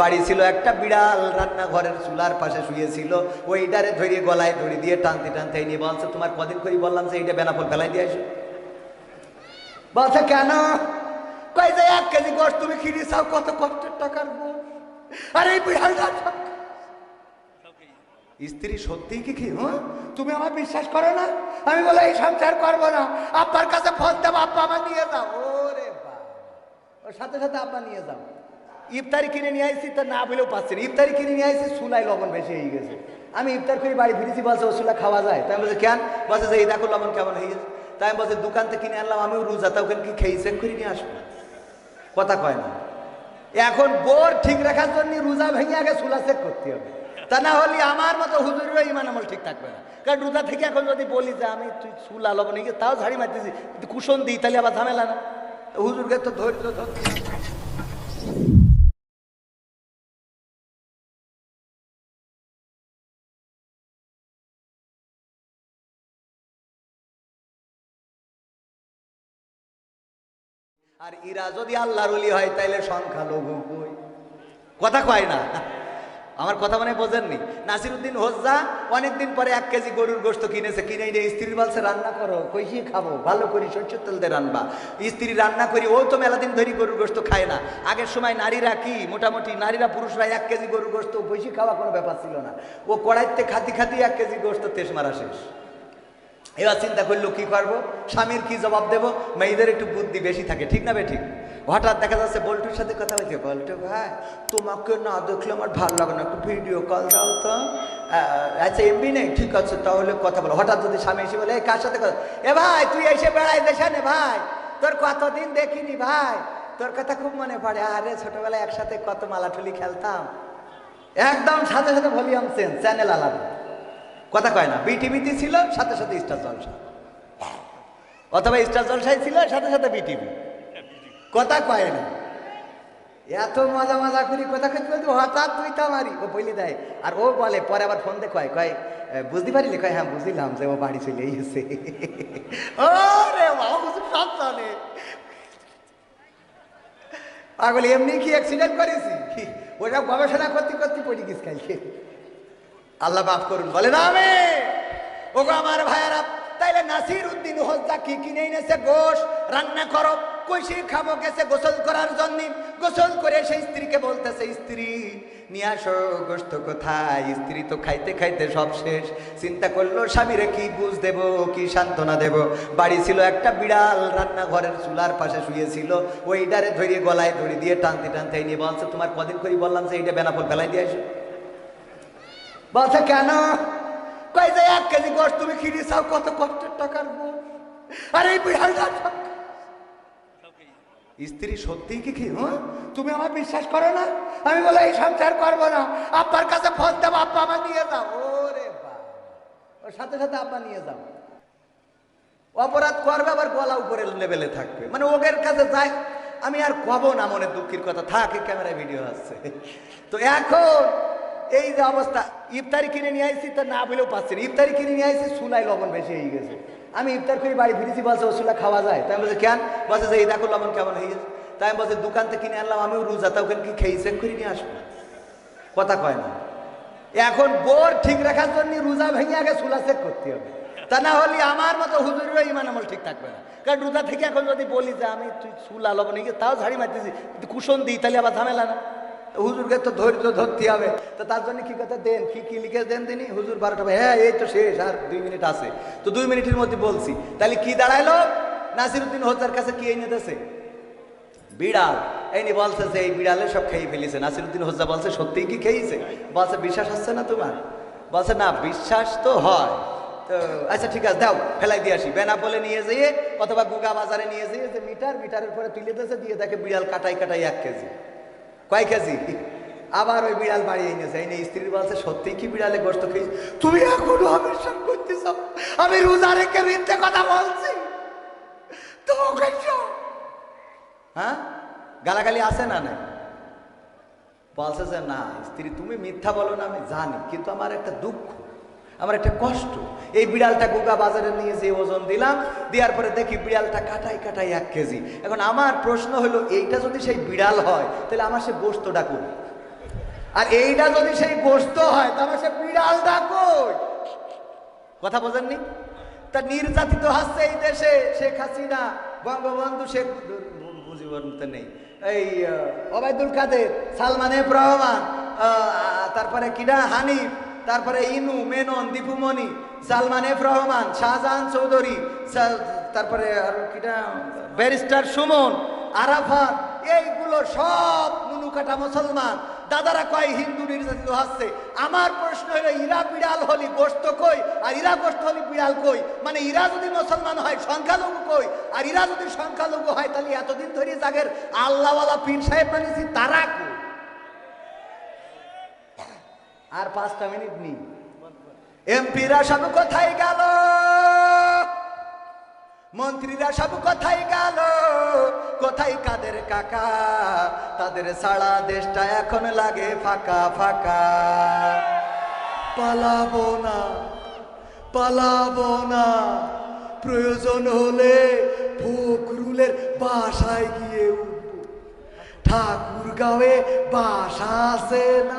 বাড়ি ছিল একটা বিড়াল, রান্নাঘরের চুলার পাশে শুয়েছিল। ওইটারে ধরিয়ে গলায় ধরে দিয়ে টানতে টানতে নিয়ে বলছে, তোমার কদিন করে বললাম যে এইটা বেনাফল ফেলাই দিয়ে আসো। বলছে, কেন? কই যে, এক কেজি গোস তুমি কিনে চাও, কত কষ্টের টাকার এই স্ত্রী, সত্যিই কি কি হ্যাঁ? তুমি আমার বিশ্বাস করো না? আমি বলে, এই সংসার করব না। আব্বার কাছে ফোন দেবো, আব্বা আমার নিয়ে যাও। ওরে বাবা। ওর সাথে সাথে আব্বা নিয়ে যাও। ইফতারি কিনে নিয়ে আসছি তা না বলেও পাচ্ছি না। ইফতারি কিনে নিয়ে আসছি সুলাই লবণ বেশি হয়ে গেছে। আমি ইফতার করে বাড়ি ফিরেছি, বলছে ও সুলা খাওয়া যায়? তাই বলছে, কেন? বলছে, যে এই দেখো লবণ কেমন হয়ে গেছে। তাই আমি বলছি, দোকান থেকে কিনে আনলাম, আমিও রোজা তা ওখানে কি খেয়ে চেক করে নিয়ে আসব? কথা কয় না। এখন বোর ঠিক রাখার জন্য রোজা ভেঙে আগে সুলা চেক করতে হবে। তা না হলে আমার মতো হুজুরেরও ইমান আমল ঠিক থাকবে না। কারণ রোজা থেকে এখন যদি বলি যে আমি তুই সুলা লবণ নিয়ে তাও ঝাড়ি মারতেছি কুশন দিই, তাহলে আবার ঝামেলা না। হুজুরকে তো ধৈর্য ধরতে আর ইরা যদি আল্লাহর অলি হয়, তাইলে সংখ্যা লঘু কই? কথা কয় না। আমার কথা মানে বোঝেননি। নাসিরুদ্দিন হোজ্জা অনেকদিন পরে এক কেজি গরুর গোস্ত কিনেছে কিনে এনে স্ত্রীর বলছে, রান্না করো কইসি খাব? ভালো করি সরষের তেল দিয়ে রান্না স্ত্রী রান্না করি, ও তো মেলা দিন ধরে গরুর গোস্ত খায় না। আগের সময় নারীরা কি? মোটামুটি নারীরা পুরুষরা এক কেজি গরুর গোস্ত বৈশি খাওয়া কোনো ব্যাপার ছিল না। ও কড়াইতে খাতি খাতি এক কেজি গোস্ত তেস মারা শেষ। এবার চিন্তা করল কি করব? স্বামীর কি জবাব দেব? মেয়েদের একটু বুদ্ধি বেশি থাকে ঠিক না বে ঠিক হঠাৎ দেখা যাচ্ছে বল্টুর সাথে কথা বলছে বল্টু ভাই তোমাকে না দেখলে আমার ভালো লাগে না একটু ভিডিও কল দাও তো। আচ্ছা এমবি নেই ঠিক আছে তাহলে কথা বলো। হঠাৎ যদি স্বামী এসে বলে "এই, কার সাথে কথা? এ ভাই তুই এসে বেড়াই নে ভাই তোর কতদিন দেখিনি ভাই তোর কথা খুব মনে পড়ে আরে ছোটবেলায় একসাথে কত মালাঠুলি খেলতাম। একদম সাথে সাথে ভলিউম চেঞ্জ চ্যানেল আলাদা। কথা কয় না, বিটিভিতে ছিল, সাথে সাথে স্টার জলসা অথবা স্টার জলসায় ছিল, সাথে সাথে বিটিভি। কথা কয় না। এত মজা মজা করি কথা কইতে বলতে হঠাৎ তুই তো মারি ও বলি দেয়। আর ও বলে, পরে আবার ফোন দিয়ে কয় কয় বুঝতে পারিলি? কয় হ্যাঁ বুঝলাম যে ও বাড়ি চলে এসে ও রে সব জানে পাগল, এমনি কি অ্যাক্সিডেন্ট করেছি? ওটা গবেষণা করতে করতে পড়ে গেছি কালকে। আল্লাহ মাফ করুন বলে না আমি ওগো আমার ভাইয়েরা, তাইলে নাসির উদ্দিন হজ্জা কি কিনে এনেছে গোশ, রান্না করো কইসি খাব গেছে গোসল করার জন্য। গোসল করে সেই স্ত্রীকে বলতেছে, স্ত্রী, নিয়ে আসো গোস্ত কোথায়? স্ত্রী তো খাইতে খাইতে সব শেষ। চিন্তা করল, স্বামীরে কি বুঝ দেব, কি সান্ত্বনা দেব? বাড়ি ছিল একটা বিড়াল, রান্নাঘরের চুলার পাশে শুয়েছিল। ওইটারে ধরিয়ে গলায় ধরে দিয়ে টানতে টানতে নিয়ে বলছে, তোমার কদিন করে বললাম যে এইটা বেনাফল ফেলাই দিয়ে আসো। বলছে, কেন? কই যে, এক কেজি গোস তুমি কিনে চাও, কত কষ্টের টাকার গোস আরে স্ত্রী সত্যিই কি কি হ্যাঁ? তুমি আমার বিশ্বাস করো না? আমি বলে, এই সংসার করব না। আব্বার কাছে ফোন দেবো, আব্বা আমার নিয়ে যাও। ওরে ওর সাথে সাথে আব্বা নিয়ে যাও। অপরাধ করবে, আবার গলা উপরে লেভেলে থাকবে। মানে ওদের কাছে যায়, আমি আর কব না মনে দুঃখের কথা। থাকে ক্যামেরায় ভিডিও আসছে তো এখন এই যে অবস্থা, ইফতারি কিনে নিয়ে আসছি তা না বলেও পাচ্ছি না। ইফতারি কিনে নিয়ে আসছি সুলাই লবণ বেশি হয়ে গেছে। আমি ইফতার করে বাড়ি ফিরেছি, বলছে ও সুলা খাওয়া যায়। তাই বলছে, কেন? বলছে, যে এই দেখো, লবণ কেমন হয়ে গেছে। তাই আমি বলছি, দোকান থেকে কিনে আনলাম, আমিও রোজা তা ওখানে কি খেয়ে চেক করে নিয়ে আসব? কথা কয় না। এখন বোর ঠিক রাখার জন্য রোজা ভেঙে আগে সুলা চেক করতে হবে। তা না হলে আমার মতো হুজুরেরও ইমান আমল ঠিক থাকবে না। কারণ রোজা থেকে এখন যদি বলি যে, আমি তুই সুলা, লবণ নিয়ে তাও ঝাড়ি মারতেছি কুশন দিই, তাহলে আবার ঝামেলা না। হুজুরকে তো ধৈর্য ধরতে হবে। তো তার জন্য কি কথা দেন? কি কি লিখে দেন তিনি? হুজুর বারোটা হ্যাঁ এই তো শেষ, আর দুই মিনিট আছে। তো দুই মিনিটের মধ্যে বলছি। তাহলে কি দাঁড়াইলো? নাসিরুদ্দিন হোজার কাছে কি এনে দিয়েছে? বিড়াল। এই নি বলছে যে এই বিড়ালে সব খেয়ে ফেলেছে। নাসিরুদ্দিন হোজ্জা বলছে, সত্যিই কি খেয়েছে? বলছে, বিশ্বাস হচ্ছে না তোমার? বলছে, না, বিশ্বাস তো হয়। তো আচ্ছা ঠিক আছে, দাও, ফেলাই দিয়ে আসি। বেনা বলে নিয়ে যেয়ে, অথবা গুগা বাজারে নিয়ে যেয়ে যে মিটার, মিটারের পরে তুলে দিয়েছে, দিয়ে দেখে বিড়াল কাটাই কাটাই এক কেজি। কয় কেজি? আবার ওই বিড়াল বাড়ি এনেছে এই স্ত্রীর বলছে, সত্যি কি বিড়ালে গোস্ত খেয়েছি? তুমি এখনও আবিষ্কার করতে চাও আমি রোজা রেখে মিথ্যে কথা বলছি। তো হ্যাঁ? গালাগালি আছে না নাই? বলছে যে, না, স্ত্রী, তুমি মিথ্যা বলো না, আমি জানি। কিন্তু আমার একটা দুঃখ। আমার একটা কষ্ট। এই বিড়ালটা গোগা বাজারে নিয়ে যে ওজন দিলাম দেওয়ার পরে দেখি বিড়ালটা কাটাই কাটাই এক কেজি। এখন আমার প্রশ্ন হলো এইটা যদি সেই বিড়াল হয় তাহলে আমার সে গোস্তটা করি আর এইটা যদি সেই গোস্ত হয় তাহলে সে বিড়ালটা কই কথা বোঝেননি? তা নির্যাতিত হাসছে এই দেশে শেখ হাসিনা। বঙ্গবন্ধু শেখ মুজিবর নেই। এই আহ, ওবায়দুল কাদের সালমান এফ রহমান তারপরে কিনা হানিফ তারপরে ইনু, মেনন, দীপুমণি, সালমান এফ রহমান, শাহজাহান চৌধুরী তারপরে আর কিনা ব্যারিস্টার সুমন, আরাফাত, এইগুলো সব নুনুকাটা মুসলমান। দাদারা কয়, হিন্দু নির্যাতিত হচ্ছে। আমার প্রশ্ন হলো, ইরা বিড়াল হলি গোস্ত কই? আর ইরা গোস্ত হলি বিড়াল কই? মানে ইরা যদি মুসলমান হয়, সংখ্যালঘু কই? আর ইরা যদি সংখ্যালঘু হয়, তাহলে এতদিন ধরে জাগের আল্লাহওয়ালা পীর সাহেব মানেছি তারা কই? আর পাঁচটা মিনিট নি এমপিরা সব কোথায় গেল? মন্ত্রীরা সব কোথায় গেল? কোথায় কাদের কাকা? তাদের সারা দেশটা এখন লাগে ফাঁকা ফাঁকা। পালাবো না পালাবো না। প্রয়োজন হলে ফখরুলের বাসায় গিয়ে উঠবো। ঠাকুর গাঁয়ে বাসা আছে না?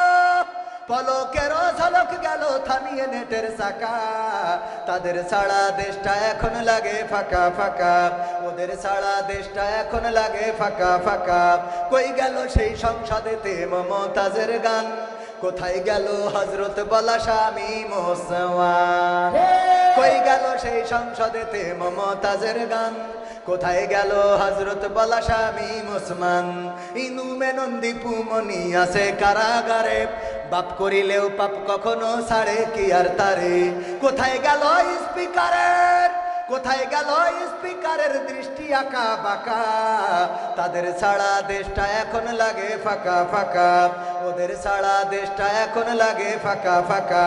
পলকেরও ঝলক গেল থামিয়ে নেটের চাকা। তাদের সারা দেশটা এখন লাগে ফাঁকা ফাঁকা। ওদের সারা দেশটা এখন লাগে ফাঁকা ফাঁকা। কই গেল সেই সংসদেতে মমতাজের গান? কোথায় গেল হজরত বলা স্বামী মোসওয়ান কই গেল সেই সংসদেতে মমতাজের গান? কোথায় গেল হজরত বলা স্বামী মুসমান? ইনু মেনন দীপু মনি আছে কারাগারে। বাপ করিলেও পাপ কখনো ছাড়ে কি আর তারে? কোথায় গেল স্পিকারের, কোথায় গেল স্পিকারের দৃষ্টি আঁকা বাঁকা? তাদের সারা দেশটা এখন লাগে ফাঁকা ফাঁকা। ওদের সারা দেশটা এখন লাগে ফাঁকা ফাঁকা।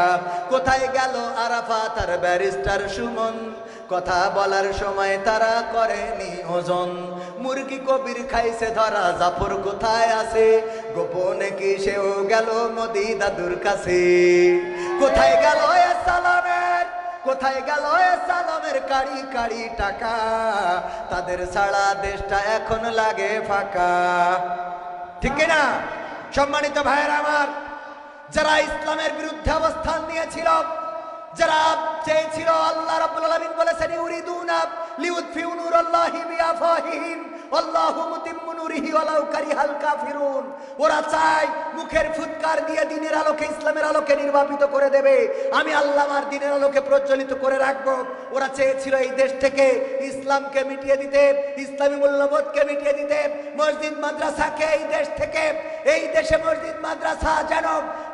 কোথায় গেল আরাফা, তার ব্যারিস্টার সুমন? কথা বলার সময় তারা করেনি ওজন। মুরগি কবির খাইছে ধরা, জাফর কোথায় আছে? গোপনে কি সেও গেল নদী দাদুর কাছে? কোথায় গেল এ সালামের, কোথায় গেল এ সালামের কাড়ি কাড়ি টাকা? তাদের সারা দেশটা এখন লাগে ফাঁকা। ঠিক না সম্মানিত ভাইয়ের আমার, যারা ইসলামের বিরুদ্ধে অবস্থান নিয়েছিল, যারা চেয়েছিল আল্লাহ রাব্বুল আলামিন বলেছেন, ইউরিদুনা লিউতফিউ নূরাল্লাহি বিআফাহিহিম আল্লাহু মুতিম্মু নূরিহি ওয়ালাউ কারিহাল কাফিরুন। ওরা চায় মুখের ফুৎকার দিয়ে দিনের আলোকে, ইসলামের আলোকে নির্বাপিত করে দেবে। আমি আল্লাহ আমার দিনের আলোকে প্রজ্বলিত করে রাখব। ওরা চেয়েছিল এই দেশ থেকে ইসলামকে মিটিয়ে দিতে, ইসলামী মূল্যবোধকে মিটিয়ে দিতে। মসজিদ, মাদ্রাসাকে এই দেশ থেকে, এই দেশে মসজিদ, মাদ্রাসা যেন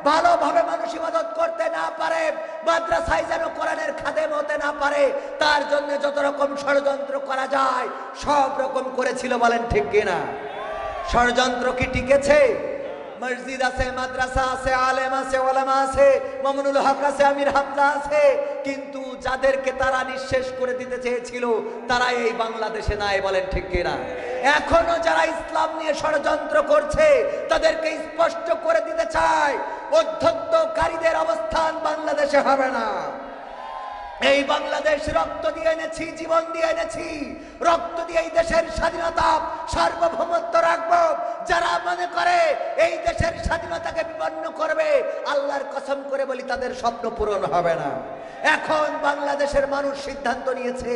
ভালোভাবে মানুষ ইবাদত করতে না পারে, মাদ্রাসায় যেন কোরআনের খাদেম হতে না পারে, তার জন্য যত রকম ষড়যন্ত্র করা যায়, সব রকম করেছিল বলেন ঠিক কিনা ষড়যন্ত্র কি টিকেছে? মসজিদ আছে, মাদ্রাসা আছে, আলেম আছে, ওলামা আছে, মামুনুল হক আছে, আমির হামজা আছে, কিন্তু যাদেরকে তারা নিঃশেষ করে দিতে চেয়েছিল, তারা এই বাংলাদেশে নাই বলেন ঠিক কিনা এখনও যারা ইসলাম নিয়ে ষড়যন্ত্র করছে, তাদেরকে স্পষ্ট করে দিতে চায় অধ্যত্তকারীদের অবস্থান বাংলাদেশে হবে না। এই বাংলাদেশ রক্ত দিয়ে এনেছি, জীবন দিয়ে এনেছি। রক্ত দিয়ে এই দেশের স্বাধীনতা সার্বভৌমত্ব রাখব। যারা মনে করে এই দেশের স্বাধীনতাকে বিপন্ন করবে, আল্লাহর কসম করে বলি তাদের স্বপ্ন পূরণ হবে না। এখন বাংলাদেশের মানুষ সিদ্ধান্ত নিয়েছে,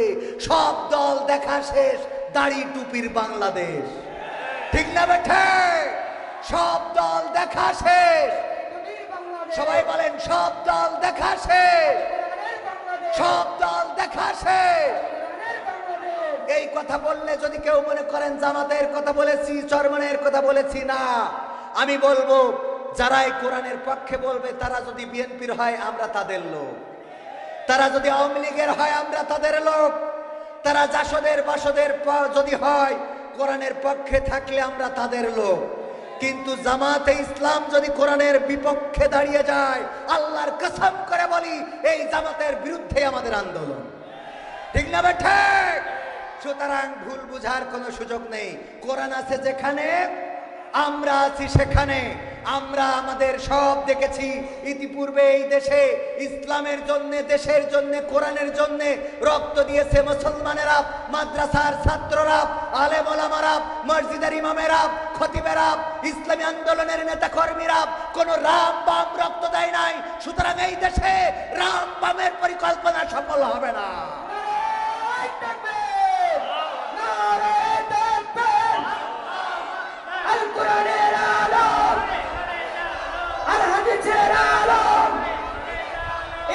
সব দল দেখা শেষ, দাড়ি টুপির বাংলাদেশ। ঠিক না বেঠে? সব দল দেখা শেষ। সবাই বলেন, সব দল দেখা শেষ। সব দল দেখা শেষ। এই কথা বললে যদি কেউ মনে করেন জামাতের কথা বলেছি, চরমনের কথা বলেছি, না। আমি বলব যারা এই কোরআনের পক্ষে বলবে, তারা যদি বিএনপির হয়, আমরা তাদের লোক। তারা যদি আওয়ামী লীগের হয়, আমরা তাদের লোক। তারা জাসদের বাসদের যদি হয়, কোরআনের পক্ষে থাকলে আমরা তাদের লোক। কিন্তু জামাতে ইসলাম যদি কোরআনের বিপক্ষে দাঁড়িয়ে যায়, আল্লাহর কসম করে বলি, এই জামাতের বিরুদ্ধে আমাদের আন্দোলন। ঠিক না ঠিক? সুতরাং ভুল বুঝার কোনো সুযোগ নেই। কোরআন আছে যেখানে, আমরা আছি সেখানে। আমরা আমাদের সব দেখেছি। ইতিপূর্বে এই দেশে, ইসলামের জন্য, দেশের জন্য, কোরআনের জন্য রক্ত দিয়েছে মুসলমানেরা, মাদ্রাসার ছাত্ররা আলেম ওলামারা মসজিদের ইমামেরা খতিবেরা ইসলামী আন্দোলনের নেতা কর্মীরা কোন রাম বাম রক্ত দেয় নাই। সুতরাং এই দেশে রাম বামের পরিকল্পনা সফল হবে না।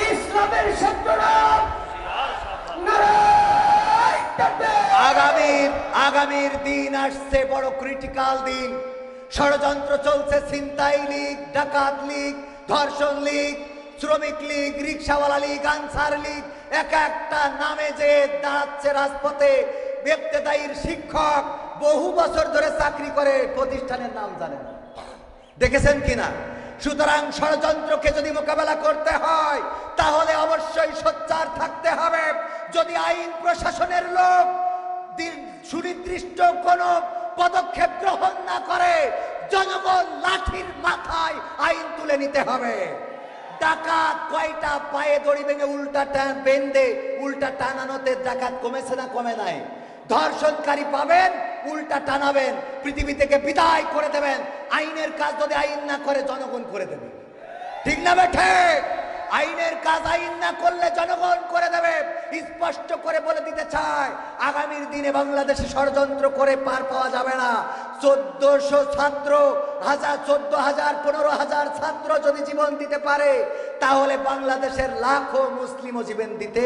ইসলামের সত্যরাম আগামীর দিন আসছে বড় ক্রিটিক্যাল দিন। ষড়যন্ত্র চলছে ছিনতাই লীগ, ডাকাত লীগ, ধর্ষণ লীগ, শ্রমিক লীগ, রিক্সাওয়ালা লীগ, আনসার লীগ, এক একটা নামে যে দাঁড়াচ্ছে রাজপথে ব্যক্তিদায়ীর শিক্ষক বহু বছর ধরে চাকরি করে, প্রতিষ্ঠানের নাম জানে না। দেখেছেন কিনা? সুতরাং ষড়যন্ত্রকে যদি মোকাবেলা করতে হয়, তাহলে অবশ্যই সোচ্চার থাকতে হবে। যদি আইন প্রশাসনের লোক সুনির্দিষ্ট কোন পদক্ষেপ গ্রহণ না করে জনগণ লাঠির মাথায় আইন তুলে নিতে হবে। ডাকাত কয়টা পায়ে দড়ি ভেঙে উল্টা টান বেঁধে, উল্টা টানানোতে ডাকাত কমেছে না কমে নাই? ধর্ষণকারী পাবেন, উল্টা টানাবেন, পৃথিবী থেকে বিদায় করে দেবেন। আইনের কাজ যদি আইন না করে, জনগণ করে দেবে। ঠিক না বেঠে? আইনের কাজ আইন না করলে জনগণ করে দেবে। স্পষ্ট করে বলে দিতে চায়, আগামীর দিনে বাংলাদেশে ষড়যন্ত্র করে পার পাওয়া যাবে না। চোদ্দশো ছাত্র, হাজার, চোদ্দ হাজার, পনেরো হাজার ছাত্র যদি জীবন দিতে পারে, তাহলে বাংলাদেশের লাখো মুসলিমও জীবন দিতে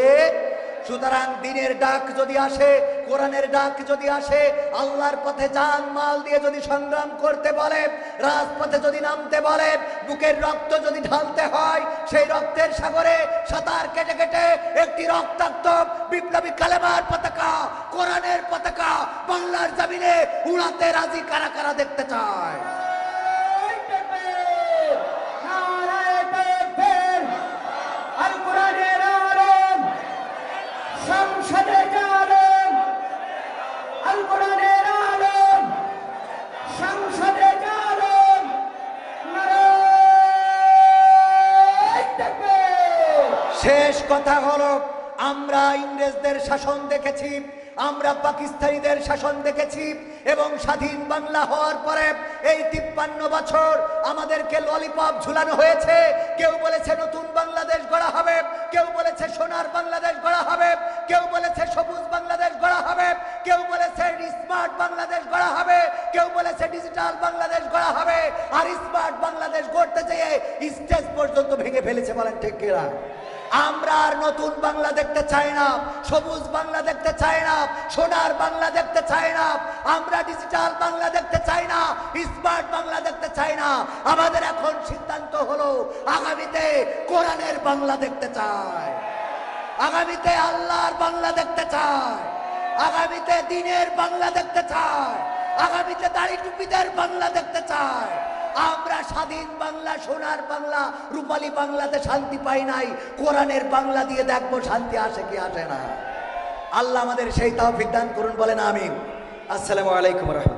সুতরাং দিনের ডাক যদি আসে, কোরআনের ডাক যদি আসে, আল্লাহর পথে যান মাল দিয়ে যদি সংগ্রাম করতে বলে, রাজপথে যদি নামতে বলে, বুকের রক্ত যদি ঢালতে হয়, সেই রক্তের সাগরে সাঁতার কেটে কেটে একটি রক্তাক্ত বিপ্লবী কালেমার পতাকা, কোরআনের পতাকা বাংলার জমিনে উড়াতে রাজি কারা কারা দেখতে চায়? শেষ কথা হলো, আমরা ইংরেজদের শাসন দেখেছি, আমরা পাকিস্তানিদের শাসন দেখেছি, এবং স্বাধীন বাংলা হওয়ার পরে এই তিপ্পান্ন বছর আমাদেরকে ললিপপ ঝুলানো হয়েছে। কেউ বলেছে নতুন বাংলাদেশ গড়া হবে, কেউ বলেছে সোনার বাংলাদেশ গড়া হবে। কেউ বলেছে সবুজ বাংলাদেশ গড়া হবে, কেউ বলেছে স্মার্ট বাংলাদেশ গড়া হবে, কেউ বলেছে ডিজিটাল বাংলাদেশ গড়া হবে, আর স্মার্ট বাংলাদেশ গড়তে যেয়ে স্টেজ পর্যন্ত ভেঙে ফেলেছে বলেন ঠিক কিনা? আমরা আর নতুন বাংলা দেখতে চাই না, সবুজ বাংলা দেখতে চাই না, সোনার বাংলা দেখতে চাই না, আমরা ডিজিটাল বাংলা দেখতে চাই না স্মার্ট বাংলা দেখতে চাই না, আমাদের এখন সিদ্ধান্ত হলো আগামীতে কোরআনের বাংলা দেখতে চাই। আগামীতে আল্লাহর বাংলা দেখতে চাই আগামীতে দিনের বাংলা দেখতে চাই আগামীতে দাড়ি টুপিদের বাংলা দেখতে চাই আমরা স্বাধীন বাংলা, সোনার বাংলা, রূপালী বাংলাতে শান্তি পাই নাই। কোরআনের বাংলা দিয়ে দেখব শান্তি আসে কি আসে না। আল্লাহ আমাদের সেই তাও দান করুন, বলেন আমিন। আসসালামু আলাইকুম রহমতুল্লাহ।